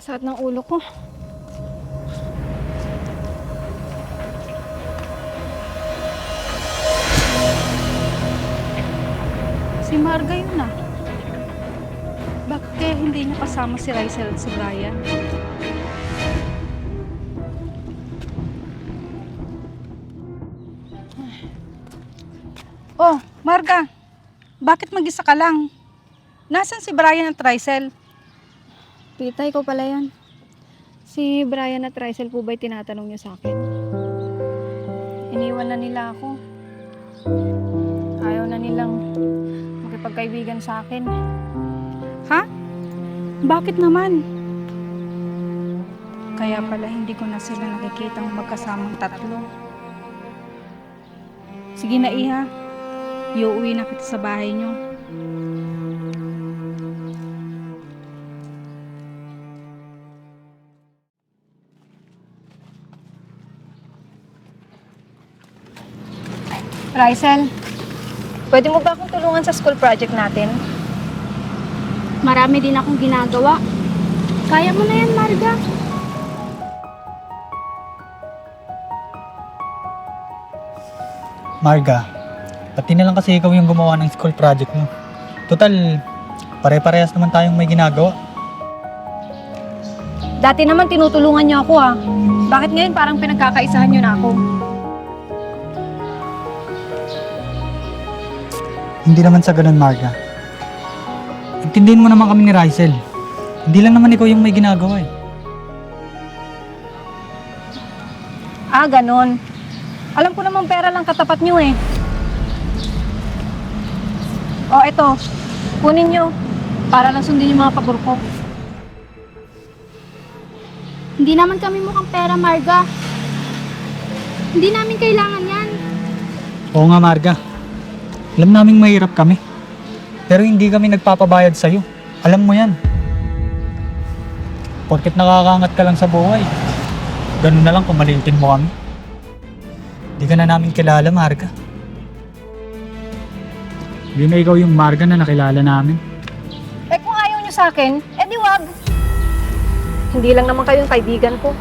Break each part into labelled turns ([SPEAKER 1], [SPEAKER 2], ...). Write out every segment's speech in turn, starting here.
[SPEAKER 1] Masakit ng ulo ko.
[SPEAKER 2] Si Marga yun ah. Bakit hindi niya kasama si Rysel at si Brian? Oh, Marga. Bakit mag-isa ka lang? Nasaan si Brian at Rysel?
[SPEAKER 1] Pitay ko pala yan. Si Brian at Rysel po ba'y tinatanong niyo sa akin? Iniwan na nila ako. Ayaw na nilang makipagkaibigan sa akin.
[SPEAKER 2] Ha? Bakit naman? Kaya pala hindi ko na sila nakikitang magkasamang tatlo. Sige na iha. Iuwi na kita sa bahay niyo.
[SPEAKER 1] Rysel, pwede mo ba akong tulungan sa school project natin?
[SPEAKER 3] Marami din akong ginagawa. Kaya mo na yan, Marga.
[SPEAKER 4] Marga, pati na lang kasi ikaw yung gumawa ng school project mo. Total, pare-parehas naman tayong may ginagawa.
[SPEAKER 1] Dati naman tinutulungan niyo ako ah. Bakit ngayon parang pinagkakaisahan niyo na ako?
[SPEAKER 4] Hindi naman sa ganun, Marga. Intindihin mo naman kami ni Rysel. Hindi lang naman ikaw yung may ginagawa eh.
[SPEAKER 1] Ah, ganon. Alam ko namang pera lang katapat niyo eh. O, eto. Kunin niyo. Para lang sundin yung mga pabor ko.
[SPEAKER 3] Hindi naman kami mukhang pera, Marga. Hindi namin kailangan yan.
[SPEAKER 4] Oo nga, Marga. Alam naming mahirap kami. Pero hindi kami nagpapabayad sa'yo. Alam mo yan. Porket nakakangat ka lang sa buhay. Ganun na lang kung maliitin mo kami. Hindi ka na namin kilala, Marga. Hindi na ikaw yung Marga na nakilala namin.
[SPEAKER 1] Eh kung ayaw niyo sa akin, eh di wag. Hindi lang naman kayong kaibigan ko.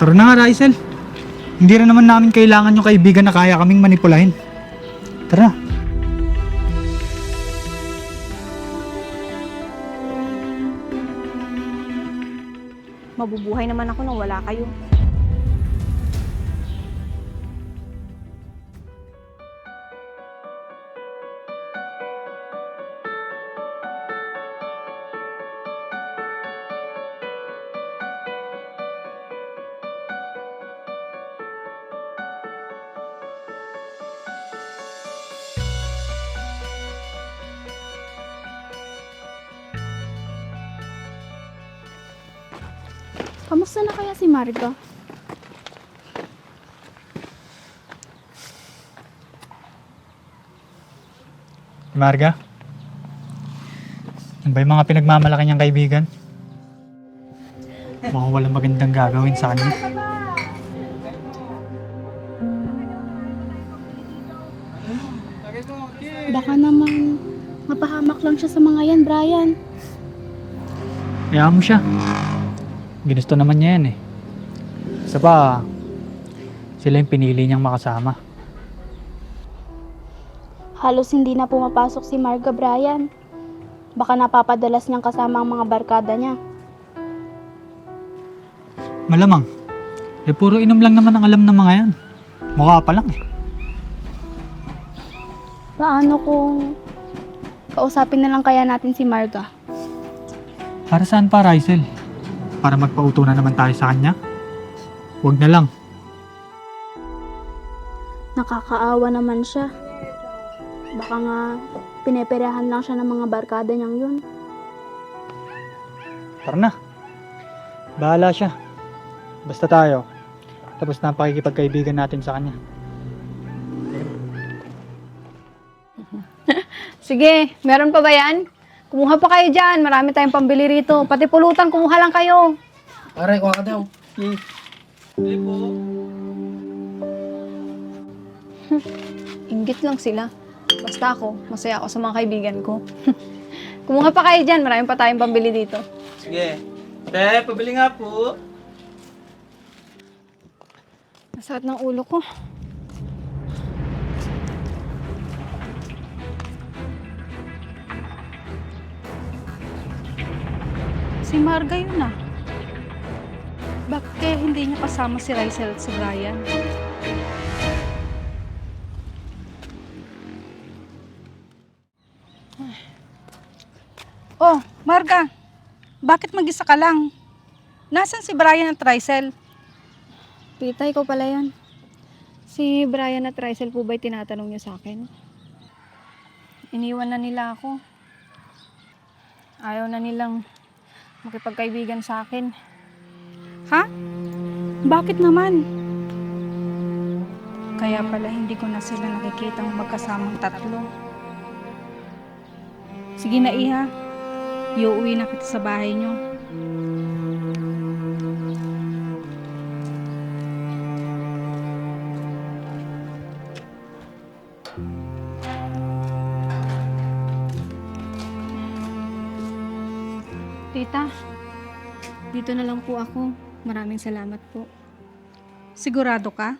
[SPEAKER 4] Tara na nga, Rysel. Hindi rin naman namin kailangan yung kaibigan na kaya kaming manipulahin. Tara.
[SPEAKER 1] Mabubuhay naman ako nang wala kayo.
[SPEAKER 3] Kamusta na kaya si Marga?
[SPEAKER 4] Marga? Ano ba yung mga pinagmamalaki niyang kaibigan? Mukhang walang magandang gagawin sa kanya.
[SPEAKER 3] Baka naman mapahamak lang siya sa mga yan, Brian.
[SPEAKER 4] Kaya mo siya. Ginusto naman niya yan eh. Isa pa, sila yung pinili niyang makasama.
[SPEAKER 3] Halos hindi na pumapasok si Marga, Brian. Baka napapadalas niyang kasama ang mga barkada niya.
[SPEAKER 4] Malamang. Eh puro inom lang naman ang alam ng mga yan. Mukha pa lang eh.
[SPEAKER 3] Paano kung kausapin na lang kaya natin si Marga?
[SPEAKER 4] Para saan pa, Rysel? Para magpauto na naman tayo sa kanya? Huwag na lang.
[SPEAKER 3] Nakakaawa naman siya. Baka nga pineperahan lang siya ng mga barkada niyang yun.
[SPEAKER 4] Tara na. Bahala siya. Basta tayo. Tapos na ang pakikipagkaibigan natin sa kanya.
[SPEAKER 1] Sige, meron pa ba yan? Kumuha pa kayo dyan. Marami tayong pambili rito. Pati pulutan, kumuha lang kayo.
[SPEAKER 5] Aray, kuha ka daw.
[SPEAKER 1] Ingit lang sila. Basta ako, masaya ako sa mga kaibigan ko. Kumuha pa kayo dyan. Marami pa tayong pambili dito.
[SPEAKER 5] Sige. Te, pabili nga po.
[SPEAKER 1] Masakit ng ulo ko.
[SPEAKER 2] Si Marga yun ah. Bakit kaya hindi niya kasama si Rysel at si Brian? Oh, Marga. Bakit mag-isa ka lang? Nasaan si Brian at Rysel?
[SPEAKER 1] Tita, ikaw pala yan. Si Brian at Rysel po ba'y tinatanong niyo sa akin? Iniwan na nila ako. Ayaw na nilang makipagkaibigan sa akin.
[SPEAKER 2] Ha? Bakit naman? Kaya pala hindi ko na sila nakikitang magkasamang tatlo. Sige na iha. Iuwi na kita sa bahay niyo.
[SPEAKER 1] Dito na lang po ako. Maraming salamat po.
[SPEAKER 2] Sigurado ka?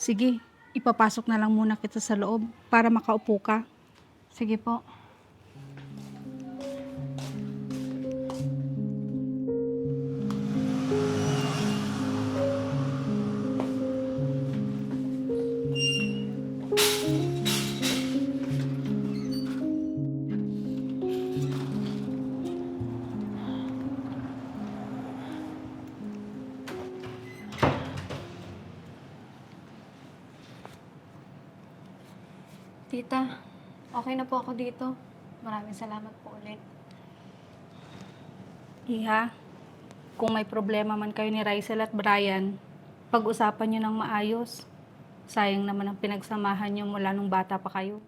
[SPEAKER 2] Sige, ipapasok na lang muna kita sa loob para makaupo ka.
[SPEAKER 1] Sige po. Tita, okay na po ako dito. Maraming salamat po ulit.
[SPEAKER 2] Iha, kung may problema man kayo ni Rysel at Brian, pag-usapan niyo ng maayos. Sayang naman ang pinagsamahan niyo mula nung bata pa kayo.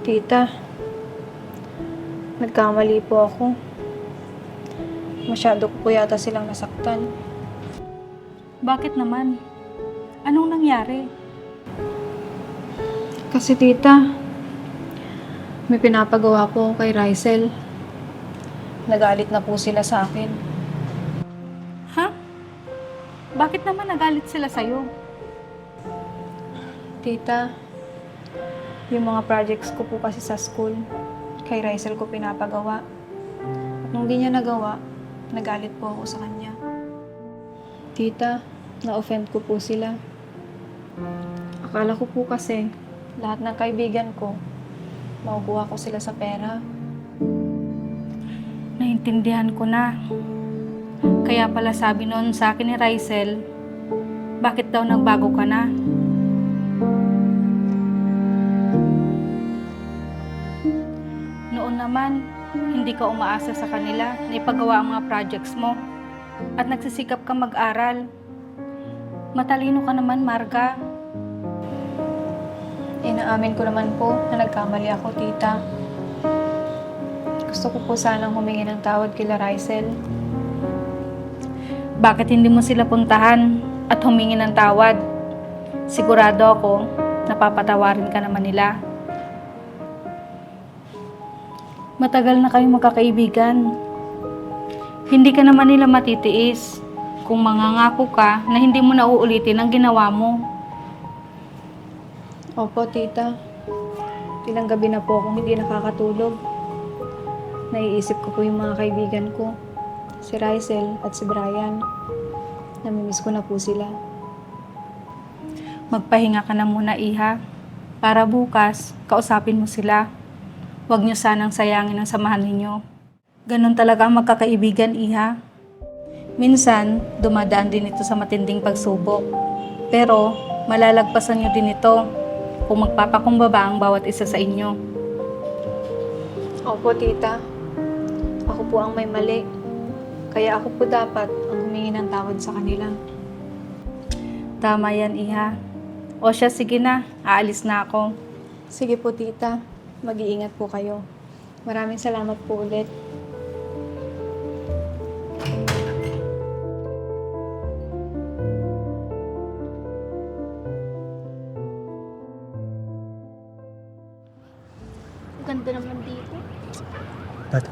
[SPEAKER 1] Tita, nagkamali po ako. Masyado ko po yata silang nasaktan.
[SPEAKER 2] Bakit naman? Anong nangyari?
[SPEAKER 1] Kasi tita, may pinapagawa po kay Rysel. Nagalit na po sila sa akin.
[SPEAKER 2] Ha? Bakit naman nagalit sila sa'yo?
[SPEAKER 1] Tita, yung mga projects ko po kasi sa school, kay Rysel ko pinapagawa. At nung di niya nagawa, nagalit po ako sa kanya. Tita, na-offend ko po sila. Akala ko po kasi, lahat ng kaibigan ko, makukuha ko sila sa pera.
[SPEAKER 2] Naintindihan ko na. Kaya pala sabi noon sa akin ni Rysel, bakit daw nagbago ka na? Noon naman, hindi ka umaasa sa kanila na ipagawa ang mga projects mo at nagsisikap ka mag-aral. Matalino ka naman, Marga.
[SPEAKER 1] Inaamin ko naman po na nagkamali ako, tita. Gusto ko po sanang humingi ng tawad kila Rysel.
[SPEAKER 2] Bakit hindi mo sila puntahan at humingi ng tawad? Sigurado ako, napapatawarin ka naman nila. Matagal na kayong magkakaibigan. Hindi ka naman nila matitiis kung mangangako ka na hindi mo na uulitin ang ginawa mo.
[SPEAKER 1] Opo, tita. Ilang gabi na po akong hindi nakakatulog. Naiisip ko po yung mga kaibigan ko. Si Rysel at si Brian. Namimiss ko na po sila.
[SPEAKER 2] Magpahinga ka na muna, Iha. Para bukas, kausapin mo sila. Huwag niyo sanang sayangin ang samahan ninyo. Ganon talaga ang magkakaibigan, Iha. Minsan, dumadaan din ito sa matinding pagsubok. Pero, malalagpasan niyo din ito kung magpapakumbaba ang bawat isa sa inyo.
[SPEAKER 1] Opo, tita. Ako po ang may mali. Kaya ako po dapat ang humingi ng tawad sa kanila.
[SPEAKER 2] Tama yan, Iha. O siya, sige na. Aalis na ako.
[SPEAKER 1] Sige po, tita. Mag-iingat po kayo. Maraming salamat po ulit.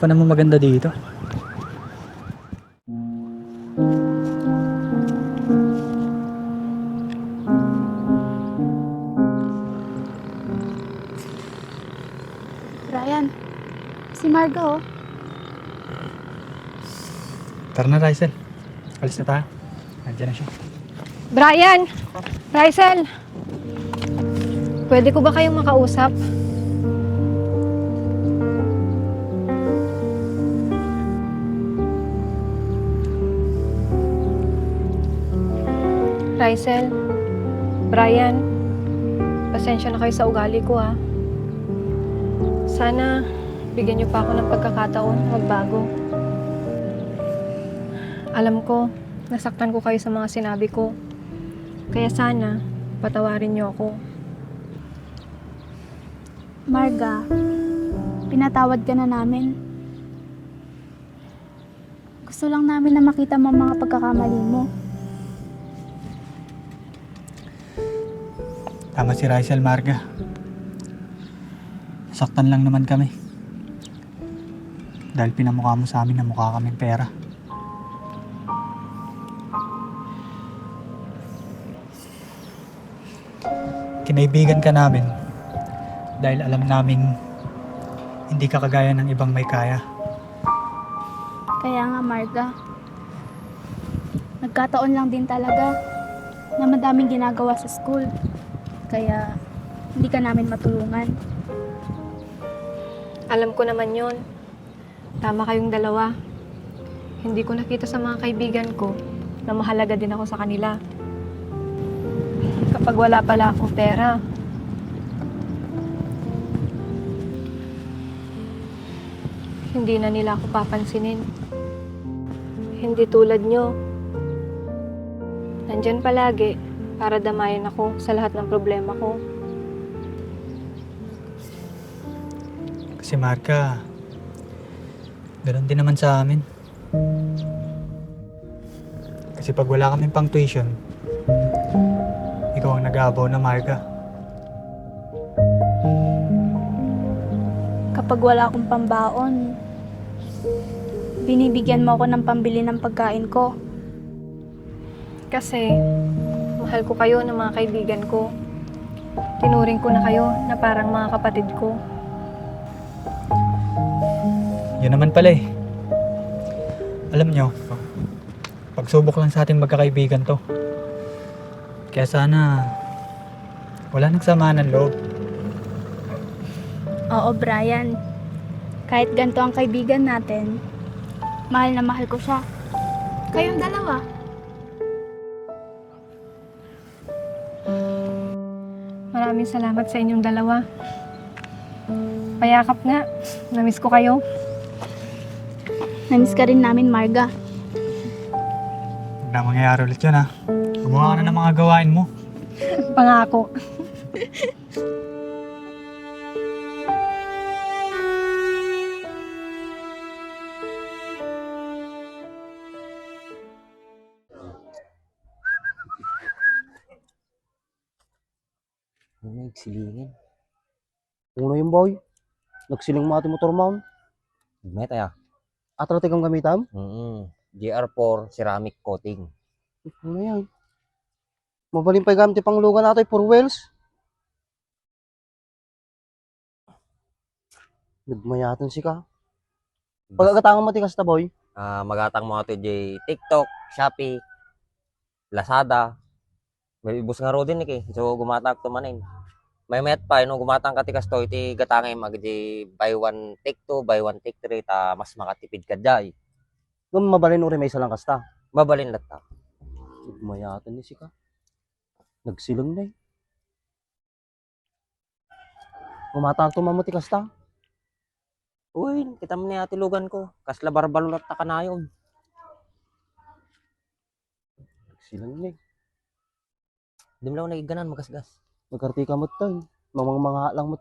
[SPEAKER 4] Pa naman maganda dito.
[SPEAKER 3] Brian, si Marga oh.
[SPEAKER 4] Tara na, Rysel. Alis na tayo. Nandiyan na siya.
[SPEAKER 1] Brian! Rysel! Pwede ko ba kayong makausap? Rysel, Brian, pasensya na kayo sa ugali ko ha. Sana bigyan niyo pa ako ng pagkakataon magbago. Alam ko, nasaktan ko kayo sa mga sinabi ko. Kaya sana, patawarin niyo ako.
[SPEAKER 3] Marga, pinatawad ka na namin. Gusto lang namin na makita mo ang mga pagkakamali mo.
[SPEAKER 4] Tama si Rysel Marga. Saktan lang naman kami. Dahil pinamukha mo sa amin na mukha kaming pera. Kinaibigan ka namin dahil alam naming hindi ka kagaya ng ibang may kaya.
[SPEAKER 3] Kaya nga, Marga, nagkataon lang din talaga na madaming ginagawa sa school. Kaya, hindi ka namin matulungan.
[SPEAKER 1] Alam ko naman yon. Tama kayong dalawa. Hindi ko nakita sa mga kaibigan ko na mahalaga din ako sa kanila. Kapag wala pala akong pera, hindi na nila ako papansinin. Hindi tulad nyo. Nandyan palagi para damayan ako sa lahat ng problema ko.
[SPEAKER 4] Kasi Marga, ganun din naman sa amin. Kasi pag wala kaming pang tuition, ikaw ang nag-aabaw na Marga.
[SPEAKER 3] Kapag wala akong pambaon, binibigyan mo ako ng pambili ng pagkain ko.
[SPEAKER 1] Kasi, mahal ko kayo ng mga kaibigan ko. Tinuring ko na kayo na parang mga kapatid ko.
[SPEAKER 4] Yun naman pala eh. Alam nyo, pagsubok lang sa ating magkakaibigan to. Kaya sana, wala nagsamaan ng loob.
[SPEAKER 3] Oo, Brian. Kahit ganito ang kaibigan natin, mahal na mahal ko siya. Kayong dalawa.
[SPEAKER 1] Maraming salamat sa inyong dalawa. Payakap nga. Namiss ko kayo.
[SPEAKER 3] Namiss ka rin namin, Marga.
[SPEAKER 4] Huwag na mangyayari ulit yun ha. Gumawa ka na ng mga gawain mo.
[SPEAKER 1] Pangako.
[SPEAKER 6] Nagsilingin? Uno yung boy. Nagsiling ating motor mount.
[SPEAKER 7] Meta ya.
[SPEAKER 6] Atratik ang gamitam.
[SPEAKER 7] Mm GR4 ceramic coating.
[SPEAKER 6] Ano yan? Mabaling pa gamit pang lugan natin for wheels. Nagmayatan si ka. Pagkakatangan mo tikas ta boy.
[SPEAKER 7] Ah, magatang mo ato jay TikTok, Shopee, Lazada. May ibus nga ro din eh. So gumatak to manin. May met pa no gumatang ka tikas to iti gatangay mag jay buy one take two, buy one take three ta mas makatipid ka jay.
[SPEAKER 6] Nung mabalin uri may isa lang kasta.
[SPEAKER 7] Mabalin lata.
[SPEAKER 6] Nagmayatan ni si ka. Nagsilang na eh. Gumatang tumamati kasta.
[SPEAKER 7] Uy, kita mo ni ati lugan ko. Kasla barbalot ta kanayon.
[SPEAKER 6] Nagsilang na eh.
[SPEAKER 7] Mo lang magasgas.
[SPEAKER 6] Nagkartika mo tayo. Mamang mga lang mo